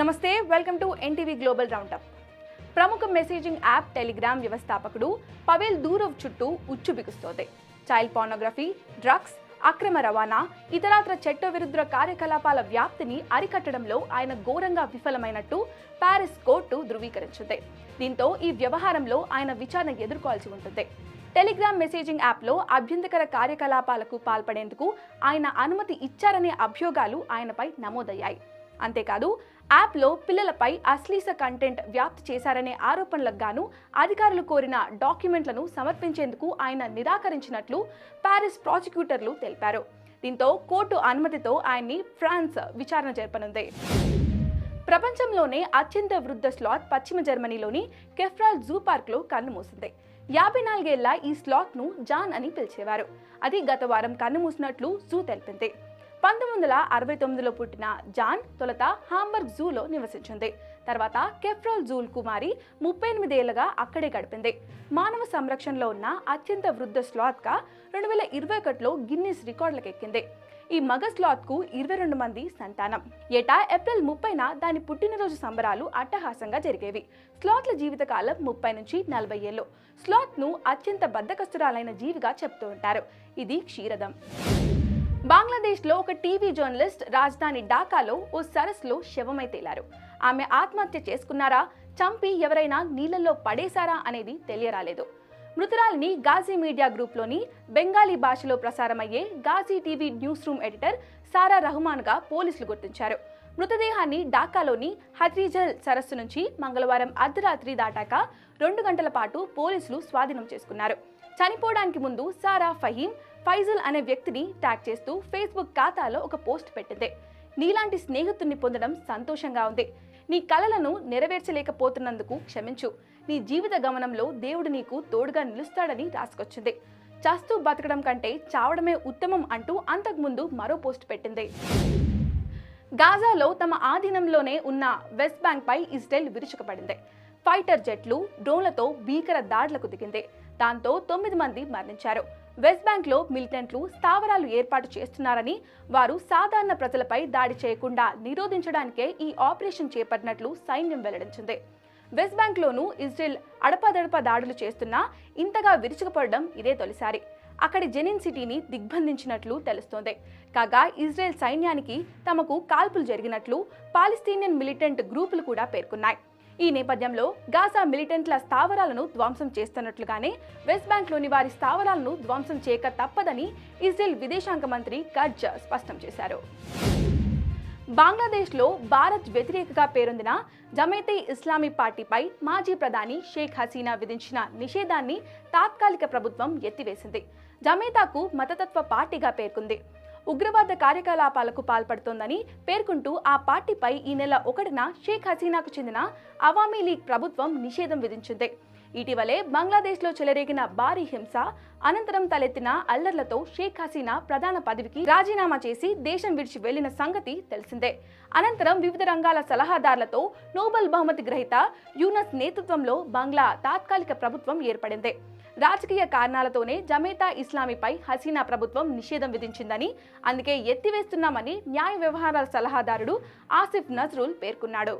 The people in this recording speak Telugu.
నమస్తే welcome to NTV global roundup. ప్రముఖ మెసేజింగ్ యాప్ టెలిగ్రామ్ వ్యవస్థాపకుడు పవేల్ దూరవ్ చుట్టూ ఉచ్చు బిగుస్తోంది. చైల్డ్ పార్నోగ్రఫీ డ్రగ్స్ అక్రమ రవాణా ఇతరాత్ర చట్టవిరుద్ధ కార్యకలాపాల వ్యాప్తిని అరికట్టడంలో ఆయన ఘోరంగా విఫలమైనట్టు ప్యారిస్ కోర్టు ధృవీకరించింది. దీంతో ఈ వ్యవహారంలో ఆయన విచారణ ఎదుర్కోవాల్సి ఉంటుంది. టెలిగ్రామ్ మెసేజింగ్ యాప్లో అభ్యంతకర కార్యకలాపాలకు పాల్పడేందుకు ఆయన అనుమతి ఇచ్చారనే అభియోగాలు ఆయనపై నమోదయ్యాయి. అంతేకాదు యాప్లో పిల్లలపై అశ్లీల కంటెంట్ వ్యాప్తి చేశారనే ఆరోపణలకు గాను అధికారులు కోరిన డాక్యుమెంట్లను సమర్పించేందుకు ఆయన నిరాకరించినట్లు ప్యారిస్ ప్రాసిక్యూటర్లు తెలిపారు. దీంతో కోర్టు అనుమతితో ఆయన్ని ఫ్రాన్స్ విచారణ జరపనుంది. ప్రపంచంలోనే అత్యంత వృద్ధ స్లాత్ పశ్చిమ జర్మనీలోని కెఫ్రాల్ జూ పార్క్లో కన్నుమూసింది యాభై నాలుగేళ్ళ ఈ స్లాత్ను జాన్ అని పిలిచేవారు. అది గత వారం కన్నుమూసినట్లు జూ తెలిపింది. పంతొమ్మిది వందల అరవై తొమ్మిదిలో పుట్టిన జాన్ తొలుత హాంబర్గ్ జూలో నివసించింది. తర్వాత కెఫ్రాల్ జూల్ కుమారి ముప్పై ఎనిమిదేళ్ళుగా అక్కడే గడిపింది. మానవ సంరక్షణలో ఉన్న అత్యంత వృద్ధ స్లాత్గా రెండు వేల ఇరవై ఒకటిలో గిన్నీస్ రికార్డులకు ఎక్కింది ఈ మగ స్లాత్కు ఇరవై రెండు మంది సంతానం. ఏటా ఏప్రిల్ ముప్పైన దాని పుట్టినరోజు సంబరాలు అట్టహాసంగా జరిగేవి. స్లాత్ల జీవితకాలం ముప్పై నుంచి నలభై ఏళ్ళు. స్లాత్ను అత్యంత బద్దకస్తురాలైన జీవిగా చెప్తూ ఉంటారు. ఇది క్షీరదం. బంగ్లాదేశ్లో ఒక టీవీ జర్నలిస్ట్ రాజధాని ఢాకాలో ఓ సరస్సులో శవమై తేలారు. ఆమె ఆత్మహత్య చేసుకున్నారా? చంపి ఎవరైనా నీళ్ళలో పడేశారా అనేది తెలియరాలేదు. మృతురాలిని గాజీ మీడియా గ్రూప్లోని బెంగాలీ భాషలో ప్రసారమయ్యే Gazi TV news room editor Sara రహమాన్గా పోలీసులు గుర్తించారు. మృతదేహాన్ని ఢాకాలోని హత్రీజల్ సరస్సు నుంచి మంగళవారం అర్ధరాత్రి దాటాక రెండు గంటల పాటు పోలీసులు స్వాధీనం చేసుకున్నారు. చనిపోవడానికి ముందు సారా ఫహీం ఫైజల్ అనే వ్యక్తిని ట్యాగ్ చేస్తూ ఫేస్బుక్ ఖాతాలో ఒక పోస్ట్ పెట్టింది. నీలాంటి స్నేహితుడిని పొందడం సంతోషంగా ఉంది. నీ కలలను నెరవేర్చలేకపోతున్నందుకు క్షమించు. నీ జీవిత గమనంలో దేవుడు నీకు తోడుగా నిలుస్తాడని రాసుకొచ్చింది. చస్తూ బతకడం కంటే చావడమే ఉత్తమం అంటూ అంతకుముందు మరో పోస్ట్ పెట్టింది. గాజాలో తమ ఆధీనంలోనే ఉన్న వెస్ట్ బ్యాంక్ పై ఇజ్రాయెల్ విరుచుకుపడింది. ఫైటర్ జెట్లు డ్రోన్లతో భీకర దాడులకు దిగింది. దాంతో తొమ్మిది మంది మరణించారు. వెస్ట్ బ్యాంక్లో మిలిటెంట్లు స్థావరాలు ఏర్పాటు చేస్తున్నారని వారు సాధారణ ప్రజలపై దాడి చేయకుండా నిరోధించడానికే ఈ ఆపరేషన్ చేపట్టినట్లు సైన్యం వెల్లడించింది. వెస్ట్ బ్యాంక్లోనూ ఇజ్రాయెల్ అడపదడప దాడులు చేస్తున్నా ఇంతగా విరుచుకుపడడం ఇదే తొలిసారి. అక్కడి జెనిన్ సిటీని దిగ్బంధించినట్లు తెలుస్తోంది. కాగా ఇజ్రాయెల్ సైన్యానికి తమకు కాల్పులు జరిగినట్లు పాలిస్తీనియన్ మిలిటెంట్ గ్రూపులు కూడా పేర్కొన్నాయి. ఈ నేపథ్యంలో గాజా మిలిటెంట్ల స్థావరాలను ధ్వంసం చేస్తున్నట్లుగానే వెస్ట్ బ్యాంక్లోని వారి స్థావరాలను ధ్వంసం చేయక తప్పదని ఇజ్రాయెల్ విదేశాంగ మంత్రి కడ్జ్ స్పష్టం చేశారు. బంగ్లాదేశ్లో భారత్ వ్యతిరేకగా పేరొందిన జమైతే ఇస్లామీ పార్టీపై మాజీ ప్రధాని షేక్ హసీనా విధించిన నిషేధాన్ని తాత్కాలిక ప్రభుత్వం ఎత్తివేసింది. జమైతాకు మతతత్వ పార్టీగా పేర్కొంది. ఉగ్రవాద కార్యకలాపాలకు పాల్పడుతోందని పేర్కొంటూ ఆ పార్టీపై ఈ నెల ఒకటిన షేక్ హసీనాకు చెందిన అవామీ లీగ్ ప్రభుత్వం నిషేధం విధించింది. ఇటీవలే బంగ్లాదేశ్లో చెలరేగిన భారీ హింస అనంతరం తలెత్తిన అల్లర్లతో షేక్ హసీనా ప్రధాన పదవికి రాజీనామా చేసి దేశం విడిచి వెళ్ళిన సంగతి తెలిసిందే. అనంతరం వివిధ రంగాల సలహాదారులతో నోబెల్ బహుమతి గ్రహీత యూనస్ నేతృత్వంలో బంగ్లా తాత్కాలిక ప్రభుత్వం ఏర్పడింది. రాజకీయ కారణాలతోనే జమేతా ఇస్లామీపై హసీనా ప్రభుత్వం నిషేధం విధించిందని అందుకే ఎత్తివేస్తున్నామని న్యాయ వ్యవహారాల సలహాదారుడు ఆసిఫ్ నజ్రుల్ పేర్కొన్నాడు.